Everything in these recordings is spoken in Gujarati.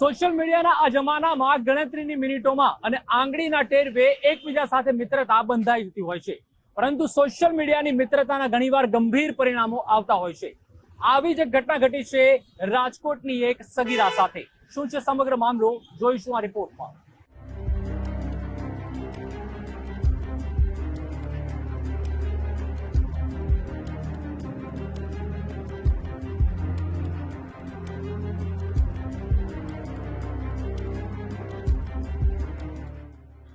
સોશિયલ મીડિયાના આ જમાનામાં ગણતરીની મિનિટોમાં અને આંગળીના ટેરવે એકબીજા સાથે મિત્રતા બંધાઈ જતી હોય છે. પરંતુ સોશિયલ મીડિયાની મિત્રતાના ઘણીવાર ગંભીર પરિણામો આવતા હોય છે. આવી જ એક ઘટના ઘટી છે રાજકોટની એક સગીરા સાથે. શું છે સમગ્ર મામલો? જોઈશું આ રિપોર્ટમાં.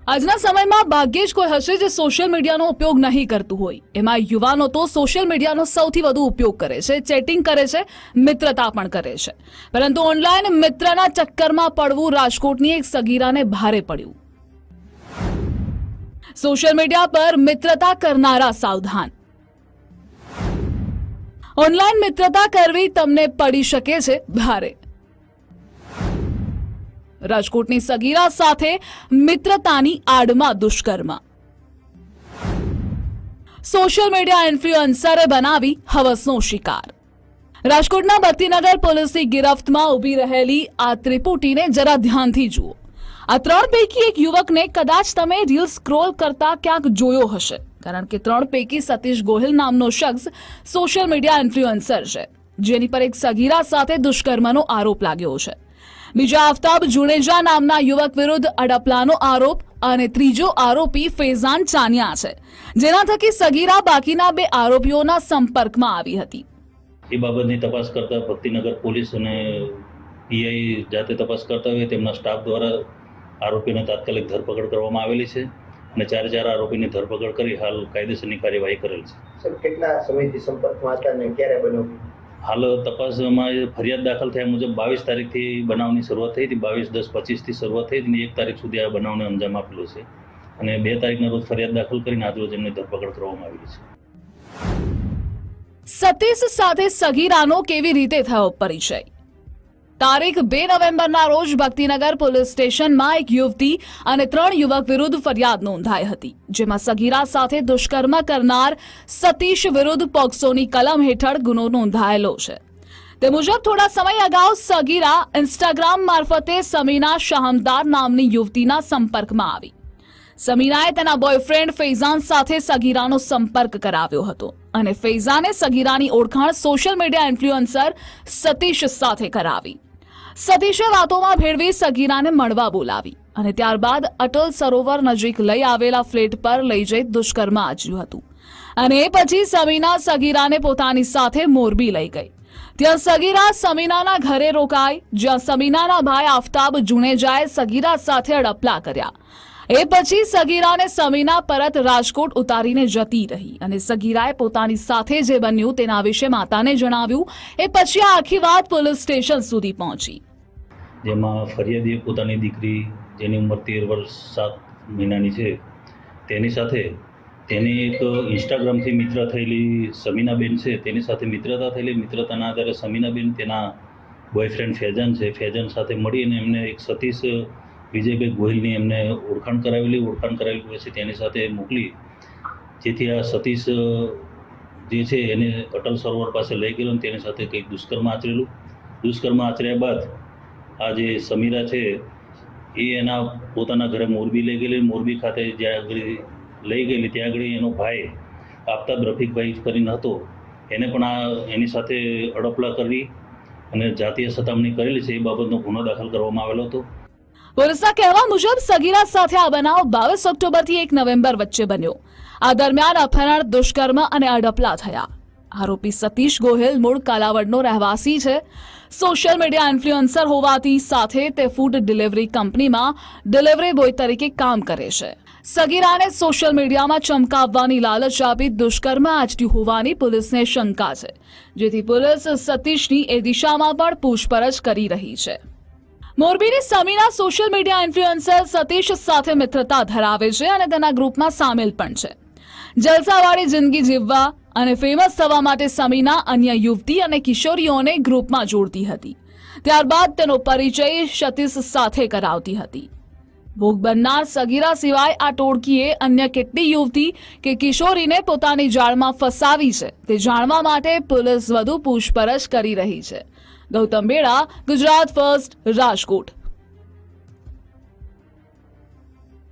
આજના સમયમાં ભાગ્યે જ કોઈ હશે જે સોશિયલ મીડિયાનો ઉપયોગ નહીં કરતું હોય. એમાં યુવાનો તો સોશિયલ મીડિયાનો સૌથી વધુ ઉપયોગ કરે છે ચેટિંગ કરે છે, મિત્રતા પણ કરે છે. પરંતુ ઓનલાઈન મિત્રના ચક્કરમાં પડવું રાજકોટની એક સગીરાને ભારે પડ્યું. સોશિયલ મીડિયા પર મિત્રતા કરનારા સાવધાન. ઓનલાઈન મિત્રતા કરવી તમને પડી શકે છે ભારે. રાજકોટની સગીરા સાથે મિત્રતાની આડમાં દુષ્કર્મ. સોશિયલ મીડિયા ઇન્ફ્લુએન્સરે બનાવી હવસનો શિકાર. રાજકોટના બત્તીનગર પોલીસની ગિરફ્તમાં ઊભી રહેલી આ ત્રિપુટીને જરા ધ્યાનથી જુઓ. આ ત્રણ પૈકી એક યુવકને કદાચ તમે રીલ સ્ક્રોલ કરતા ક્યાંક જોયો હશે. કારણ કે ત્રણ પૈકી સતીશ ગોહિલ નામનો શખ્સ સોશિયલ મીડિયા ઇન્ફ્લુએન્સર છે, જેની પર એક સગીરા સાથે દુષ્કર્મનો આરોપ લાગ્યો છે. બીજા આફતાબ જુડેજા નામના યુવક વિરુદ્ધ અડપલાનો આરોપ અને ત્રીજો આરોપી ફેઝાન ચાનિયા છે. જેના થકી સગીરા બાકીના બે આરોપીઓના સંપર્કમાં આવી હતી. એ બાબતની તપાસ કરતા ભક્તિનગર પોલીસ અને પીઆઈ જાતે તપાસ કરતા હોય તેમના સ્ટાફ દ્વારા આરોપીને તાત્કાલિક ધરપકડ કરવામાં આવેલી છે અને ચારે ચાર આરોપીની ધરપકડ કરી હાલ કાયદેસરની કાર્યવાહી કરેલ છે. કેટલા સમયથી સંપર્કમાં હતા અને ક્યારે બન્યો? હાલ તપાસમાં ફરિયાદ દાખલ થયા મુજબ બાવીસ તારીખથી બનાવની શરૂઆત થઈ હતી. બાવીસ, દસ, પચીસથી શરૂઆત થઈ હતી એક તારીખ સુધી આ બનાવને અંજામ આપેલો છે. અને બે તારીખના રોજ ફરિયાદ દાખલ કરીને આજરોજ એમની ધરપકડ કરવામાં આવી છે. સતીશ સાથે સગીરાનો કેવી રીતે થયો પરિચય? તારીખ બે નવેમ્બરના રોજ ભક્તિનગર પોલીસ સ્ટેશનમાં એક યુવતી અને ત્રણ યુવક વિરુદ્ધ ફરિયાદ નોંધાઈ હતી, જેમાં સગીરા સાથે દુષ્કર્મ કરનાર સતીશ વિરુદ્ધ પોક્સોની કલમ હેઠળ ગુનો નોંધાયેલો છે. તે મુજબ થોડા સમય અગાઉ સગીરા ઇન્સ્ટાગ્રામ મારફતે સમીના શાહમદાર નામની યુવતીના સંપર્કમાં આવી. સમીરાએ તેના બોયફ્રેન્ડ ફૈઝાન સાથે સગીરાનો સંપર્ક કરાવ્યો હતો અને ફૈઝાને સગીરાની ઓળખાણ સોશિયલ મીડિયા ઇન્ફ્લુઅન્સર સતીશ સાથે કરાવી. સતીશે વાતોમાં ભેળવી સગીરાને મળવા બોલાવી અને ત્યારબાદ અટલ સરોવર નજીક લઈ આવેલા ફ્લેટ પર લઈ જઈ દુષ્કર્મ આચર્યું હતું. અને એ પછી સમીના સગીરાને પોતાની સાથે મોરબી લઈ ગઈ. ત્યાં સગીરા સમીનાના ઘરે રોકાઈ, જ્યાં સમીનાના ભાઈ આફતાબ જુણેજાએ સગીરા સાથે અડપલા કર્યા. એ પછી સગીરાને સમીના પરત રાજકોટ ઉતારીને જતી રહી અને સગીરાએ પોતાની સાથે જે બન્યું તેના વિશે માતાને જણાવ્યું. એ પછી આ આખી વાત પોલીસ સ્ટેશન સુધી પહોંચી. જેમાં ફરિયાદીએ પોતાની દીકરી, જેની ઉંમર તેર વર્ષ સાત મહિનાની છે, તેની સાથે તેની એક ઇન્સ્ટાગ્રામથી મિત્ર થયેલી સમીનાબેન છે, તેની સાથે મિત્રતા થયેલી. મિત્રતાના આધારે સમીનાબેન તેના બોયફ્રેન્ડ ફેજાન છે. ફેજાન સાથે મળીને એમને એક સતીશ વિજયભાઈ ગોહિલની એમને ઓળખાણ કરાવેલી ઓળખાણ કરાવેલી પછી તેની સાથે મોકલી. જેથી આ સતીશ જે છે એને અટલ સરોવર પાસે લઈ ગયેલો તેની સાથે કંઈક દુષ્કર્મ આચરેલું. દુષ્કર્મ આચર્યા બાદ આ જે સમીરા છે એ એના પોતાના ઘરે મોરબી લઈ ગયેલી. મોરબી ખાતે જ્યાં આગળ લઈ ગયેલી, ત્યાં આગળ એનો ભાઈ આફતાબ રફીકભાઈ કરીને હતો. એને પણ આ એની સાથે અડપલા કરી અને જાતીય સતામણી કરેલી છે. એ બાબતનો ગુનો દાખલ કરવામાં આવેલો હતો. પોલીસના કહેવા મુજબ સગીરા સાથે આ બનાવ બાવીસ ઓક્ટોબરથી એક નવેમ્બર વચ્ચે બન્યો. આ દરમિયાન અપહરણ, દુષ્કર્મ અને અડપલા થયા. આરોપી સતીશ ગોહિલ મૂળ કાલાવડનો રહેવાસી છે. સોશિયલ મીડિયા ઇન્ફ્લુઅન્સર હોવાથી સાથે તે ફૂડ ડિલિવરી કંપનીમાં ડિલિવરી બોય તરીકે કામ કરે છે. સગીરાને સોશિયલ મીડિયામાં ચમકાવવાની લાલચ આપી દુષ્કર્મ આચર્યું હોવાની પોલીસને શંકા છે, જેથી પોલીસ સતીશની એ દિશામાં પણ પૂછપરછ કરી રહી છે. મોરબીની Samina social media influencer Satish સાથે મિત્રતા ધરાવે છે અને તેના ગ્રુપમાં સામેલ પણ છે. જલસાવાળી જિંદગી જીવવા અને ફેમસ થવા માટે સમીના અન્ય યુવતી અને કિશોરીઓને ગ્રુપમાં જોડતી હતી. ત્યારબાદ તેનો પરિચય સતીશ સાથે કરાવતી હતી. ભોગ બનનાર સગીરા સિવાય આ ટોળકીએ અન્ય કેટલી યુવતી કે કિશોરીને પોતાની જાળમાં ફસાવી છે તે જાણવા માટે પોલીસ વધુ પૂછપરછ કરી રહી છે. ગૌતમ બેડા ગુજરાત ફર્સ્ટ રાજકોટ.